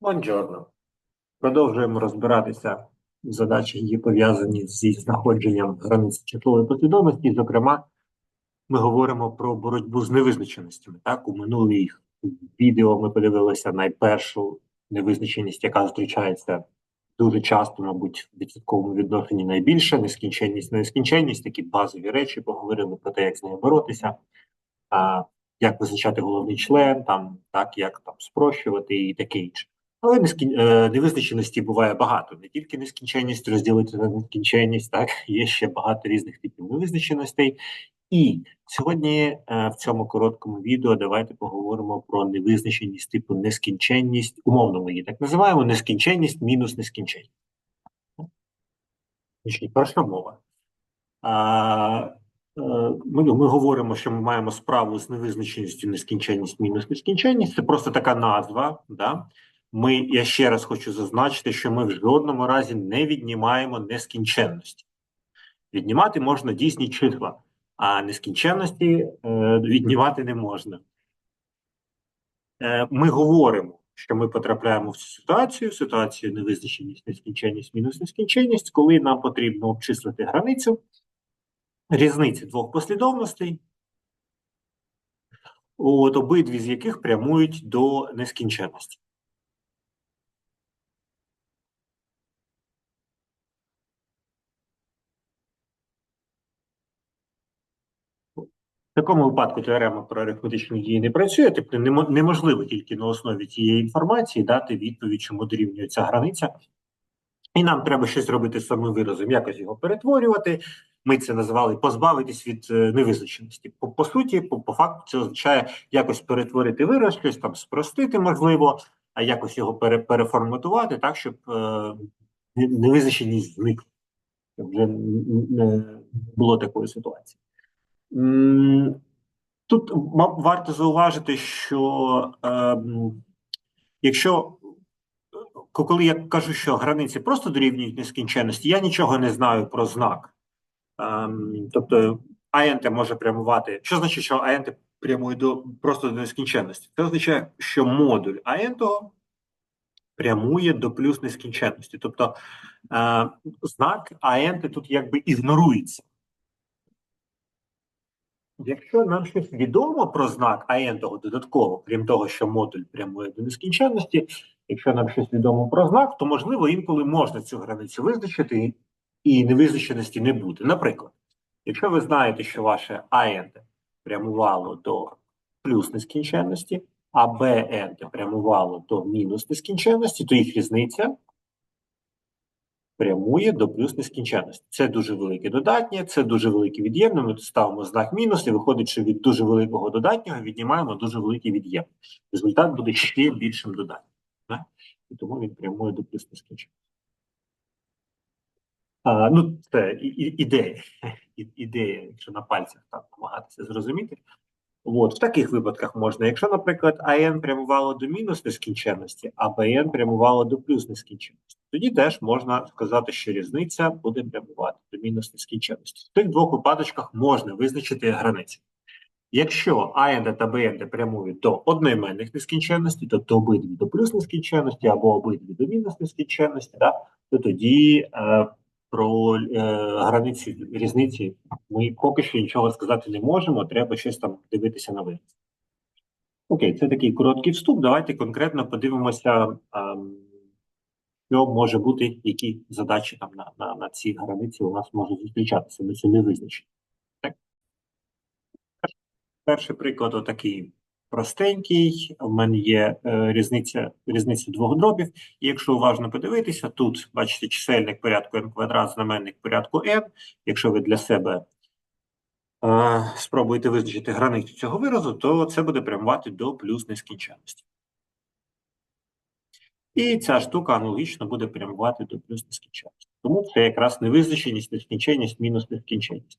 Buongiorno. Продовжуємо розбиратися в задачах, які пов'язані зі знаходженням границь числової послідовності. Зокрема, ми говоримо про боротьбу з невизначеностями. Так, у минулих відео ми подивилися найпершу невизначеність, яка зустрічається дуже часто, мабуть, в відсотковому відношенні найбільше, нескінченність, нескінченність, такі базові речі, поговорили про те, як з нею боротися. А, як визначати головний член, там так як там спрощувати і таке інше. Але нескін... е, невизначеності буває багато. Не тільки нескінченність розділити на нескінченність, так є ще багато різних типів невизначеностей. І сьогодні е, в цьому короткому відео давайте поговоримо про невизначеність типу нескінченність. Умовно ми її так називаємо нескінченність мінус нескінченність. Перша мова. Е, ми, ми говоримо, що ми маємо справу з невизначеністю нескінченність мінус нескінченність. Це просто така назва. Да? Ми, я ще раз хочу зазначити, що ми в жодному разі не віднімаємо нескінченності. Віднімати можна дійсні числа, а нескінченності е, віднімати не можна. Е, ми говоримо, що ми потрапляємо в цю ситуацію, ситуацію невизначеність, нескінченність, мінус нескінченність, коли нам потрібно обчислити границю різниці двох послідовностей, от обидві з яких прямують до нескінченності. Такому випадку теорема про арифметичні дії не працює, тобто неможливо тільки на основі цієї інформації дати відповідь, чому дорівнює ця границя. І нам треба щось робити з самим виразом, якось його перетворювати. Ми це назвали позбавитись від е, невизначеності. По, по суті, по, по факту, це означає якось перетворити вираз, щось там спростити, можливо, а якось його пере, переформатувати так, щоб е, невизначеність зникла. Щоб вже не було такої ситуації. Тут варто зауважити, що ем, якщо коли я кажу, що границі просто дорівнюють нескінченності, я нічого не знаю про знак. Ем, тобто АНТ може прямувати. Що значить, що АНТ прямує до просто до нескінченності? Це означає, що модуль АНТ прямує до плюс нескінченності. Тобто е, знак АНТ тут якби ігнорується. Якщо нам щось відомо про знак АНТого додатково, крім того, що модуль прямує до нескінченності, якщо нам щось відомо про знак, то можливо інколи можна цю границю визначити і невизначеності не буде. Наприклад, якщо ви знаєте, що ваше АНТ прямувало до плюс нескінченності, а БНТ прямувало до мінус нескінченності, то їх різниця прямує до плюс нескінченності. Це дуже велике додатнє, це дуже велике від'ємне. Ми тут ставимо знак мінус, і виходить, що від дуже великого додатнього віднімаємо дуже великий від'єм. Результат буде ще більшим додатнім. Да? І тому він прямує до плюс нескінченності. А, ну, це і, і, ідея. І, ідея, якщо на пальцях так намагатися зрозуміти. От, в таких випадках можна. Якщо, наприклад, АН прямувало до мінус нескінченності, а БН прямувало до плюс нескінченності, тоді теж можна сказати, що різниця буде прямувати до мінус нескінченності. В тих двох випадочках можна визначити границі. Якщо АНД та БНД прямують до одноіменних нескінченностей, тобто обидві до плюс нескінченності або обидві до мінус нескінченності, да, то тоді е, про е, границі різниці ми поки що нічого сказати не можемо, треба щось там дивитися на вираз. Окей, це такий короткий вступ. Давайте конкретно подивимося, ем, що може бути, які задачі там на, на, на цій границі у нас можуть зустрічатися, ми це не визначені. Так? Перший приклад отакий простенький. У мене є е, різниця, різниця двох дробів. І якщо уважно подивитися, тут бачите чисельник порядку n квадрат, знаменник порядку n. Якщо ви для себе е, спробуєте визначити границю цього виразу, то це буде прямувати до плюс нескінченності. І ця штука аналогічно буде прямувати до плюс нескінченності. Тому це якраз невизначеність, нескінченність, мінус нескінченність.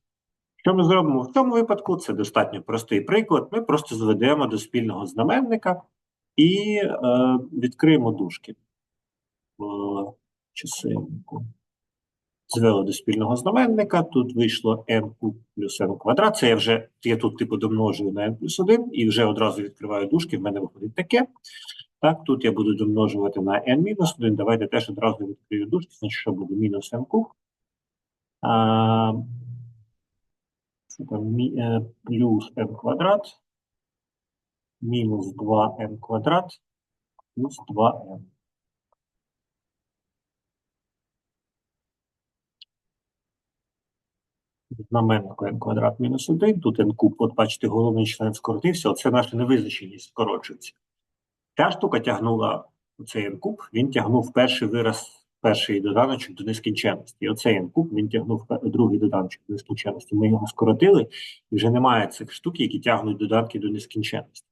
Що ми зробимо в цьому випадку? Це достатньо простий приклад. Ми просто зведемо до спільного знаменника і е, відкриємо дужки в чисельнику. Звели до спільного знаменника. Тут вийшло n плюс n квадрат. Це я вже я тут типу домножую на n плюс 1 і вже одразу відкриваю дужки. В мене виходить таке. Так, тут я буду домножувати на n-1. Давайте теж одразу відкрию дужки, значить, що буде мінус n куб. Мі- е, плюс n квадрат, мінус 2n квадрат, плюс 2n. Знаменнику n квадрат мінус 1, тут n куб, от бачите, головний член скоротився, оце наша невизначеність скорочується. Ця штука тягнула оцей n куб, він тягнув перший вираз, перший доданочок до нескінченності. І оцей n куб, він тягнув другий доданочок до нескінченності. Ми його скоротили, і вже немає цих штук, які тягнуть додатки до нескінченності.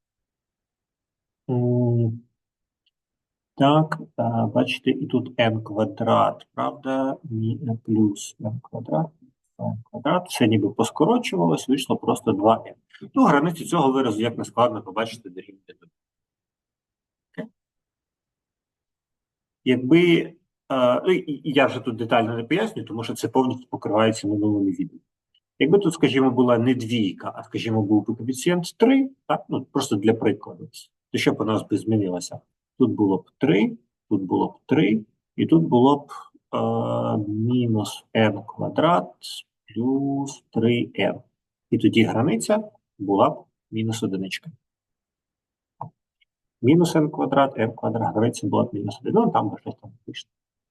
Так, бачите, і тут n квадрат, правда, Мі- плюс n квадрат, n квадрат, все ніби поскорочувалось, вийшло просто 2n. Ну, границю цього виразу, як не складно, побачити дорівнює нулю. Якби, і- і я вже тут детально не пояснюю, тому що це повністю покривається минулими відео. Якби тут, скажімо, була не двійка, а, скажімо, був би коефіцієнт 3, так, ну, просто для прикладу, то що б у нас би змінилося? Тут було б 3, тут було б 3, і тут було б е, мінус n квадрат плюс 3n. І тоді границя була б мінус одиничка. Мінус n квадрат, n квадрат, границя була б мінус 1. Ну, там би щось там вийшло.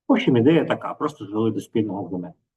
В общем, ідея така, просто звели до спільного знаменника.